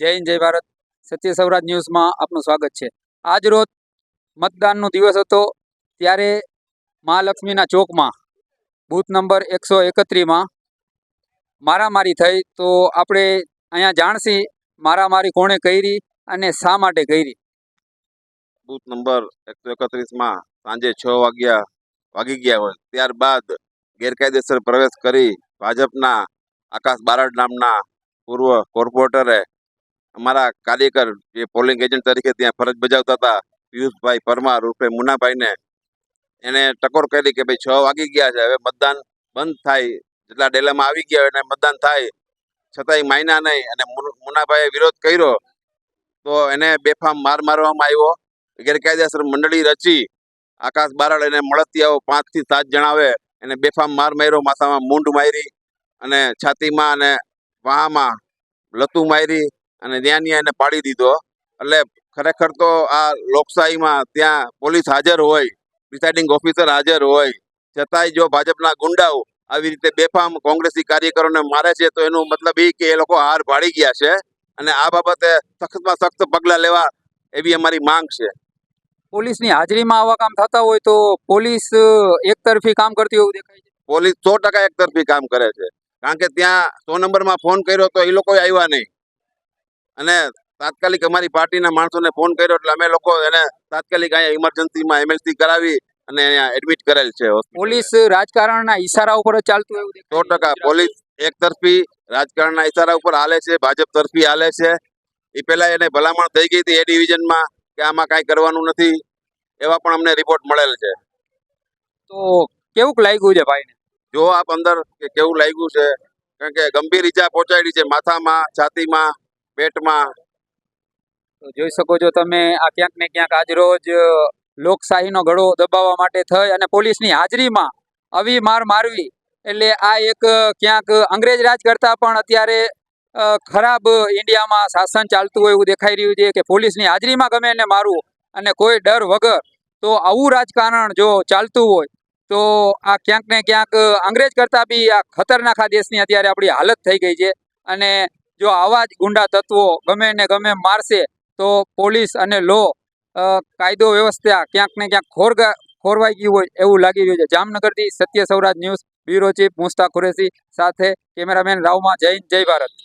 જય હિન્દ, જય ભારત. સત્ય સૌરાજ ન્યૂઝમાં આપનું સ્વાગત છે. આજ રોજ મતદાનનો દિવસ હતો ત્યારે મહાલક્ષ્મીના ચોકમાં, બૂથ નંબર એકસો એકત્રીમાં મારામારી થઈ તો આપણે અહીંયા જાણશી મારામારી કોણે કરી અને શા માટે કરી? બૂથ નંબર એકસો એકત્રીસમાં સાંજે છ વાગ્યા વાગી ગયા હોય. ત્યારબાદ ગેરકાયદેસર પ્રવેશ કરી ભાજપના આકાશ બારડ નામના પૂર્વ કોર્પોરેટરે અમારા કાર્યકર, જે પોલિંગ એજન્ટ તરીકે ત્યાં ફરજ બજાવતા હતા, પિયુષભાઈ પરમાર રૂપે મુનાભાઈને એને ટકોર કરી કે ભાઈ છ વાગી ગયા છે, હવે મતદાન બંધ થાય, જેટલા ડેલામાં આવી ગયા એને મતદાન થાય, છતાંય માયના નહીં, અને મુન- મુનાભાઈએ વિરોધ કર્યો, તો એને બેફામ માર મારવામાં આવ્યો, ગેરકાયદેસર મંડળી રચી, આકાશ બારડ એને મળતિયાઓ પાંચથી સાત જણાવે, એને બેફામ માર માર્યો, માથામાં મૂંઢ મારી, અને છાતીમાં અને વાહામાં લતું મારી અને ત્યાં ત્યાં એને પાડી દીધો. એટલે ખરેખર તો આ લોકશાહીમાં ત્યાં પોલીસ હાજર હોય પ્રિસાઇડિંગ ઓફિસર હાજર હોય છતાંય જો ભાજપના ગુંડાઓ આવી રીતે બેફામ કોંગ્રેસી કાર્યકરોને મારે છે તો એનું મતલબ એ કે એ લોકો હાર ભાડી ગયા છે અને આ બાબતે સખતમાં સખ્ત પગલાં લેવા એવી અમારી માંગ છે. પોલીસની હાજરીમાં આવા કામ થતા હોય તો પોલીસ એકતરફી કામ કરતી હોય દેખાય છે? પોલીસ સો ટકા એકતરફી કામ કરે છે. કારણ કે ત્યાં સો નંબરમાં ફોન કર્યો તો એ લોકો આવ્યા નહીં. અને તાત્કાલિક અમારી પાર્ટીના માણસોને ફોન કર્યો એટલે અમે લોકો એને તાત્કાલિક અહીંયા ઇમરજન્સીમાં એમએલસી કરાવી અને અહીંયા એડમિટ કરેલ છે પોલીસ રાજકારણના ઈશારા ઉપર જ ચાલતું એવું સો ટકા. પોલીસ એક તરફી રાજકારણના ઈશારા ઉપર હાલે છે ભાજપ તરફી હાલે છે. એ પહેલા એને ભલામણ થઈ ગઈ હતી એ ડિવિઝનમાં કે આમાં કાંઈ કરવાનું નથી. એવા પણ અમને રિપોર્ટ મળેલ છે. તો કેવું લાગ્યું છે ભાઈને? જો આપ અંદર કે કેવું લાગ્યું છે? કારણ કે ગંભીર ઈજા પહોંચાડી છે માથામાં છાતીમાં. પેટમાં. જોઈ શકો છો તમે આ ક્યાંક ને ક્યાંક આજ રોજ અ, લોકશાહીનો ગળો દબાવવા માટે થઈ અને પોલીસની હાજરીમાં આવી માર મારવી. એટલે આ એક ક્યાંક અંગ્રેજ રાજ કરતા પણ અત્યારે ખરાબ ઇન્ડિયામાં શાસન ચાલતું હોય એવું દેખાઈ રહ્યું છે કે પોલીસની હાજરીમાં ગમે એને મારવું અને કોઈ ડર વગર. તો આવું રાજકારણ જો ચાલતું હોય તો આ ક્યાંક ને ક્યાંક અંગ્રેજ કરતાં બી આ ખતરનાક આ દેશની અત્યારે આપણી હાલત થઈ ગઈ છે. અને જો આવા જ ગુંડા તત્વો ગમે ને ગમે મારશે, તો પોલીસ અને લો કાયદો વ્યવસ્થા ક્યાંક ને ક્યાંક ખોરગા, ખોરવાઈ ગયું હોય એવું લાગી રહ્યું છે. જામનગરથી Satya Sauraj news, bureau chief Musta Qureshi સાથે કેમેરામેન રાવમાં જય જય ભારત.